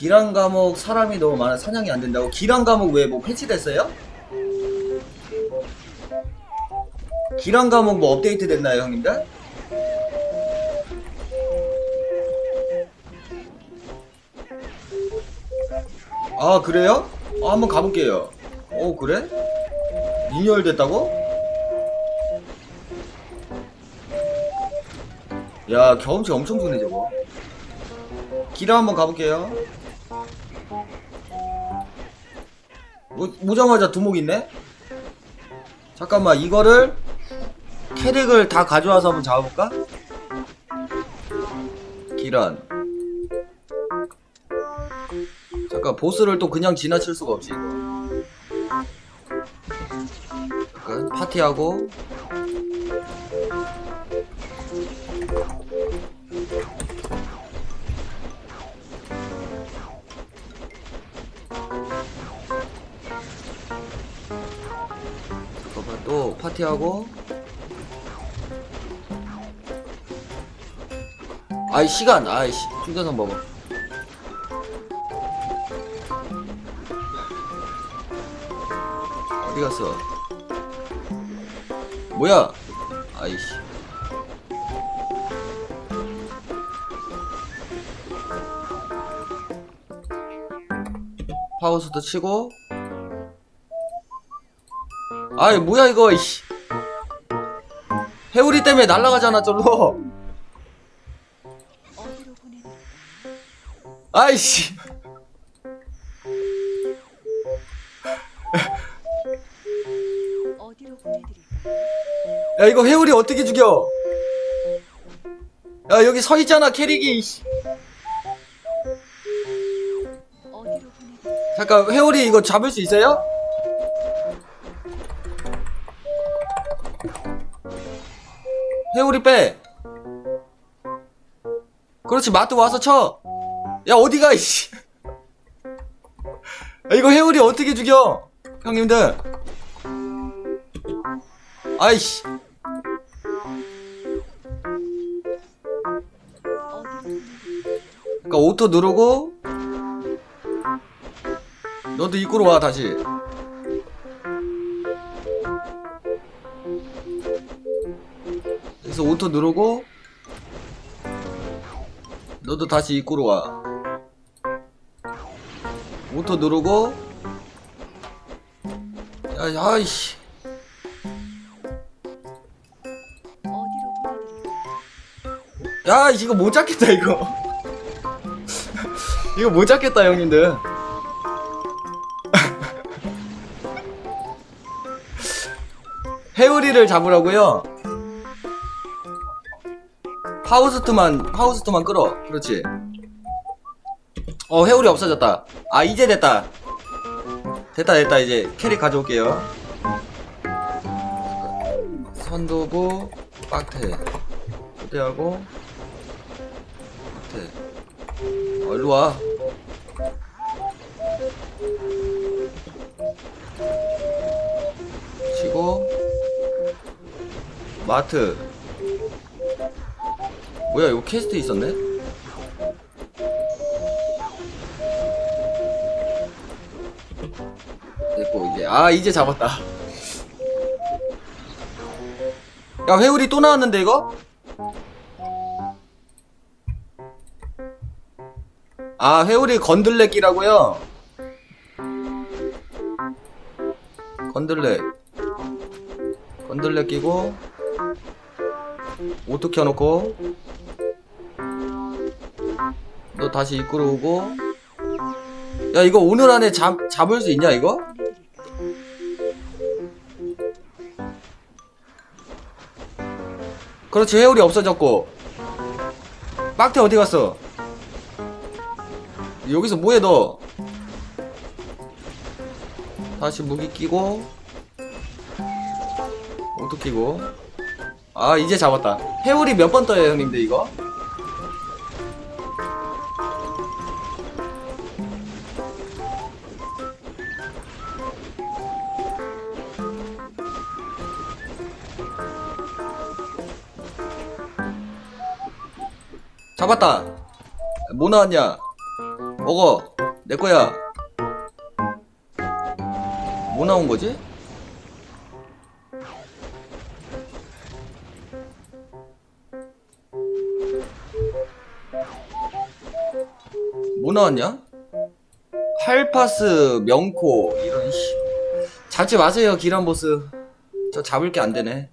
기란 감옥 사람이 너무 많아 사냥이 안 된다고? 기란 감옥 왜 뭐 패치됐어요? 기란 감옥 뭐 업데이트 됐나요 형님들? 아 그래요? 아, 한번 가볼게요 오 그래? 리뉴얼 됐다고? 야 경험치 엄청 좋네 저거 기라 한번 가볼게요 오, 오자마자 두목 있네? 잠깐만 이거를 캐릭을 다 가져와서 한번 잡아볼까? 기란 잠깐 보스를 또 그냥 지나칠 수가 없지 이거 잠깐 파티하고 파티하고. 아이 시간. 아이 씨 충전선 먹어. 어디 갔어? 뭐야? 아이씨. 파워스도 치고 아이 뭐야 이거 이씨 해우리 때문에 날아가잖아 보내드릴까요? 아이씨? 야 이거 해우리 어떻게 죽여 야 여기 서 있잖아 캐릭이? 잠깐 해우리 이거 잡을 수 있어요? 해우리 빼. 그렇지 마트 와서 쳐 야 어디가 이씨. 야, 이거 해우리 어떻게 죽여 형님들. 아이씨? 그러니까 오토 누르고 너도 입구로 와 다시 그래서 오토 누르고 너도 다시 입구로 와 오토 누르고 야, 야, 이씨. 어디로 보내드릴까요? 야, 이거 못 잡겠다, 이거. 이거 못 잡겠다, 형님들. 해우리를 잡으라고요? 하우스트만, 하우스트만 끌어. 그렇지. 어, 해우리 없어졌다. 아, 이제 됐다. 됐다, 됐다. 이제 캐릭 가져올게요. 선도부, 빡태. 초대하고, 빡태. 어, 일로 와. 치고, 마트. 뭐야, 이거 퀘스트 있었네? 됐고, 이제, 아, 이제 잡았다. 야, 회오리 또 나왔는데, 이거? 아, 회오리 건들레끼라고요? 건들레. 건들레 끼고, 오토 켜놓고, 너 다시 입구로 오고, 야, 이거 오늘 안에 잡, 잡을 수 있냐, 이거? 그렇지, 회오리 없어졌고. 빡태 어디 갔어? 여기서 뭐해, 너? 다시 무기 끼고. 오토 끼고. 아, 이제 잡았다. 회오리 몇 번 떠요, 형님들, 이거? 잡았다. 뭐 나왔냐? 먹어. 내 거야. 뭐 나온 거지? 뭐 나왔냐? 할파스, 명코, 이런, 씨. 잡지 마세요, 기란 보스. 저 잡을 게 안 되네.